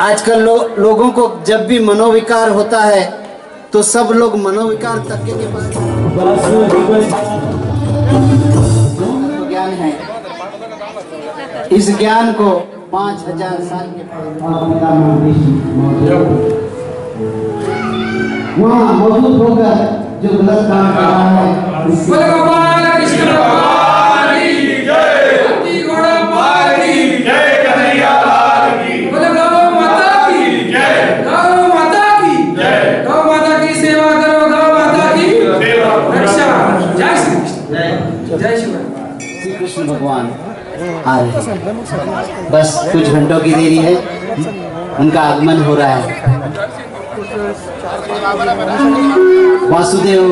आजकल लो, लोगों को जब भी मनोविकार होता है तो सब लोग मनोविकार तक के पास ज्ञान है। इस ज्ञान को पाँच हज़ार साल के वहाँ मौजूद होकर जो गलत काम कर रहा है। भगवान। आ रहे हैं बस कुछ घंटों की देरी है। उनका आगमन हो रहा है। वासुदेव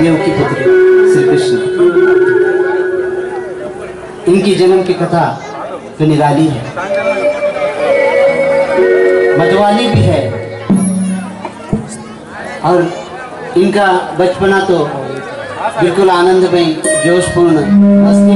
देव की पुत्र, श्री कृष्ण। इनकी जन्म की कथा तो निराली है। मतवाली भी है। और इनका बचपना तो बिल्कुल आनंदमय जोशपूर्ण मस्ती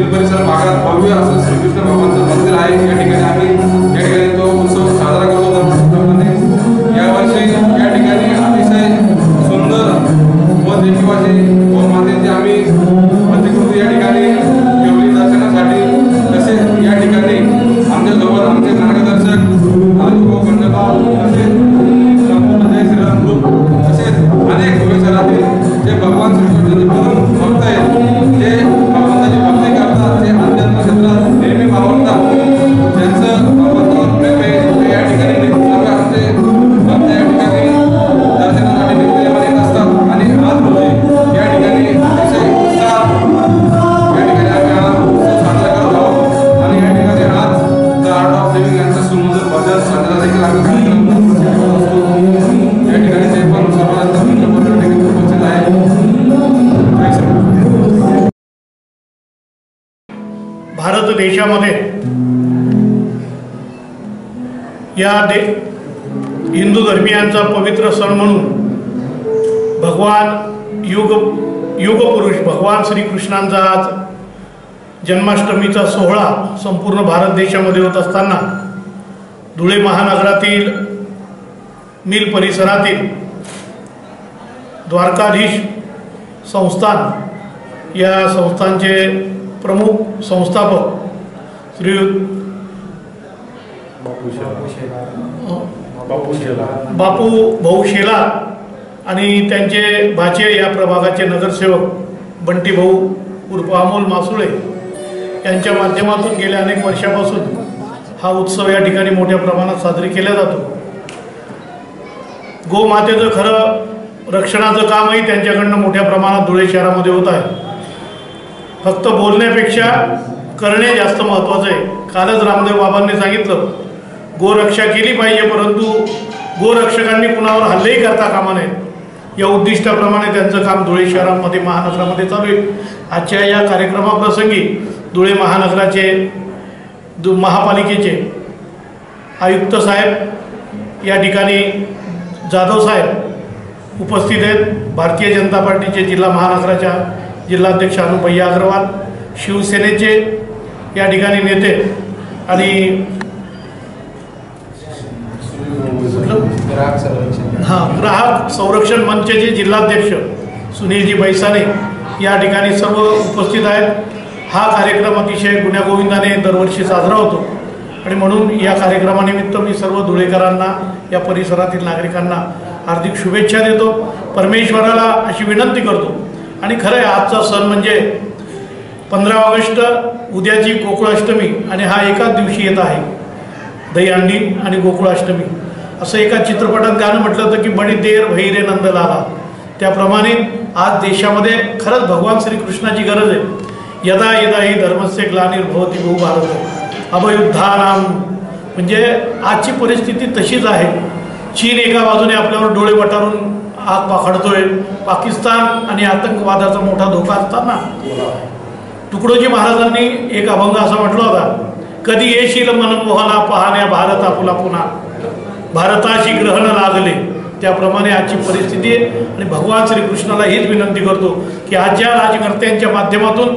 आमच्या परिसर भागात भव्य असं श्रीकृष्ण भगवानचं मंदिर आहे या ठिकाणी आम्ही देशामध्ये. या दे हिंदू धर्मियांचा पवित्र सण म्हणून भगवान युग युगपुरुष भगवान श्रीकृष्णांचा आज जन्माष्टमीचा सोहळा संपूर्ण भारत देशामध्ये होत असताना धुळे महानगरातील मिल परिसरातील द्वारकाधीश संस्थान या संस्थानचे प्रमुख संस्थापक श्री बापू भाऊ शेलार आणि त्यांचे भाचे या प्रभागाचे नगरसेवक बंटी भाऊ उर्फ अमोल मासुळे यांच्या माध्यमातून गेल्या अनेक वर्षापासून हा उत्सव या ठिकाणी मोठ्या प्रमाणात साजरी केला जातो. गोमातेचं खरं रक्षणाचं कामही त्यांच्याकडनं मोठ्या प्रमाणात धुळे शहरामध्ये होत आहे. फक्त बोलण्यापेक्षा करणे जास्त महत्त्वाचं आहे. कालच रामदेव बाबांनी सांगितलं गोरक्षा केली पाहिजे परंतु गोरक्षकांनी कुणावर हल्लेही करता कामा नये. या उद्दिष्टाप्रमाणे त्यांचं काम धुळे शहरामध्ये महानगरामध्ये चालू आहे. आजच्या या कार्यक्रमाप्रसंगी धुळे महानगराचे दु महापालिकेचे आयुक्त साहेब या ठिकाणी जाधव साहेब उपस्थित आहेत. भारतीय जनता पार्टीचे जिल्हा महानगराच्या जिल्हाध्यक्ष अनुपय्या अग्रवाल शिवसेनेचे या ठिकाणी नेते आणि हां ग्राहक संरक्षण मंचचे जिल्हाध्यक्ष सुनीलजी बैसाने या ठिकाणी सर्व उपस्थित आहेत. हा कार्यक्रम अतिशय गुण्यागोविंदाने दरवर्षी साजरा होतो. आणि म्हणून या कार्यक्रमानिमित्त मी सर्व धुळेकरांना या परिसरातील नागरिकांना हार्दिक शुभेच्छा देतो. परमेश्वराला अशी विनंती करतो. आणि खरं आहे आजचा सण म्हणजे पंधरा ऑगस्ट उद्याची गोकुळाष्टमी आणि हा एकाच दिवशी येत आहे. दहीहंडी आणि गोकुळाष्टमी. असं एका चित्रपटात गाणं म्हटलं होतं की बडी देर भैरे नंदलाला. त्याप्रमाणे आज देशामध्ये खरंच भगवान श्रीकृष्णाची गरज आहे. यदा यदा ही धर्मस्य ग्लानिर्भवती बहु भारत. अभयुद्धानाम म्हणजे आजची परिस्थिती तशीच आहे. चीन एका बाजूने आपल्यावर डोळे वटारून आग पाखडतोय. पाकिस्तान आणि आतंकवादाचा मोठा धोका असताना. तुकडोजी महाराजांनी एक अभंग असा म्हटला होता कधी येशील मन मनमोहना पाहण्या भारत आपला पुन्हा. भारताशी ग्रहण लागले. त्याप्रमाणे आजची परिस्थिती आहे. आणि भगवान श्रीकृष्णाला हीच विनंती करतो की आज ज्या राजकर्त्यांच्या माध्यमातून